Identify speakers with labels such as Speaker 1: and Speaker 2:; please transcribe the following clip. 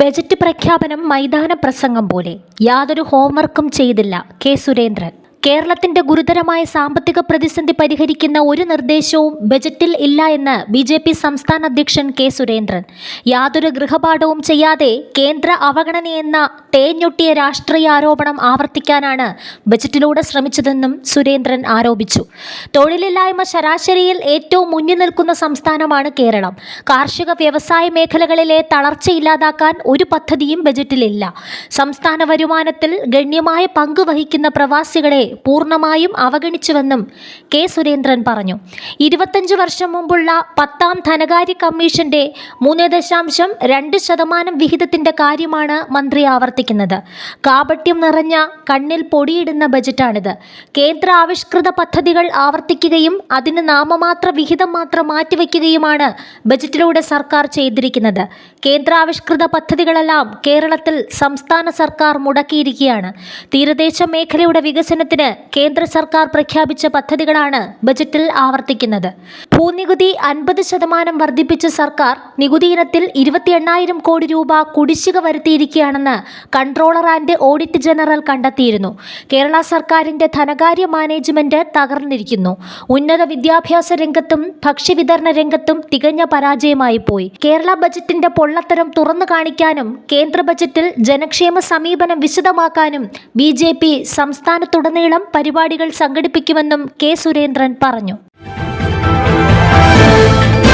Speaker 1: Budget പ്രഖ്യാപനം മൈതാന പ്രസംഗം പോലെ യാതൊരു ഹോംവർക്കും ചെയ്തില്ല കെ സുരേന്ദ്രൻ. കേരളത്തിന്റെ ഗുരുതരമായ സാമ്പത്തിക പ്രതിസന്ധി പരിഹരിക്കുന്ന ഒരു നിർദ്ദേശവും ബജറ്റിൽ ഇല്ല എന്ന് ബി ജെ പി സംസ്ഥാന അധ്യക്ഷൻ കെ സുരേന്ദ്രൻ. യാതൊരു ഗൃഹപാഠവും ചെയ്യാതെ കേന്ദ്ര അവഗണനയെന്ന തേഞ്ഞൊട്ടിയ രാഷ്ട്രീയ ആരോപണം ആവർത്തിക്കാനാണ് ബജറ്റിലൂടെ ശ്രമിച്ചതെന്നും സുരേന്ദ്രൻ ആരോപിച്ചു. തൊഴിലില്ലായ്മ ശരാശരിയിൽ ഏറ്റവും മുന്നിൽ നിൽക്കുന്ന സംസ്ഥാനമാണ് കേരളം. കാർഷിക വ്യവസായ മേഖലകളിലെ തളർച്ച ഇല്ലാതാക്കാൻ ഒരു പദ്ധതിയും ബജറ്റിലില്ല. സംസ്ഥാന വരുമാനത്തിൽ ഗണ്യമായ പങ്ക് വഹിക്കുന്ന പ്രവാസികളെ പൂർണമായും അവഗണിച്ചുവെന്നും കെ സുരേന്ദ്രൻ പറഞ്ഞു. ഇരുപത്തഞ്ച് വർഷം മുമ്പുള്ള പത്താം ധനകാര്യ കമ്മീഷന്റെ മൂന്ന് ദശാംശം രണ്ട് ശതമാനം വിഹിതത്തിന്റെ കാര്യമാണ് മന്ത്രി ആവർത്തിക്കുന്നത്. കാപട്യം നിറഞ്ഞ കണ്ണിൽ പൊടിയിടുന്ന ബജറ്റാണിത്. കേന്ദ്ര ആവിഷ്കൃത പദ്ധതികൾ ആവർത്തിക്കുകയും അതിന് നാമമാത്ര വിഹിതം മാത്രം മാറ്റിവെക്കുകയുമാണ് ബജറ്റിലൂടെ സർക്കാർ ചെയ്തിരിക്കുന്നത്. കേന്ദ്രാവിഷ്കൃത പദ്ധതികളെല്ലാം കേരളത്തിൽ സംസ്ഥാന സർക്കാർ മുടക്കിയിരിക്കുകയാണ്. തീരദേശ മേഖലയുടെ വികസനത്തിന് കേന്ദ്ര സർക്കാർ പ്രഖ്യാപിച്ച പദ്ധതികളാണ് ബജറ്റിൽ ആവർത്തിക്കുന്നത്. ഭൂനികുതി അൻപത് ശതമാനം വർദ്ധിപ്പിച്ച സർക്കാർ നികുതി ഇനത്തിൽ ഇരുപത്തി എണ്ണായിരം കോടി രൂപ കുടിശ്ശിക വരുത്തിയിരിക്കുകയാണെന്ന് കൺട്രോളർ ആൻഡ് ഓഡിറ്റ് ജനറൽ കണ്ടെത്തിയിരുന്നു. കേരള സർക്കാരിന്റെ ധനകാര്യ മാനേജ്മെന്റ് തകർന്നിരിക്കുന്നു. ഉന്നത വിദ്യാഭ്യാസ രംഗത്തും ഭക്ഷ്യവിതരണ രംഗത്തും തികഞ്ഞ പരാജയമായി പോയി. കേരള ബജറ്റിന്റെ പൊള്ളത്തരം തുറന്നു കാണിക്കാനും കേന്ദ്ര ബജറ്റിൽ ജനക്ഷേമ സമീപനം വിശദമാക്കാനും ബി ജെ പി സംസ്ഥാനത്തുടനീളം പരിപാടികൾ സംഘടിപ്പിക്കുമെന്നും കെ സുരേന്ദ്രൻ പറഞ്ഞു.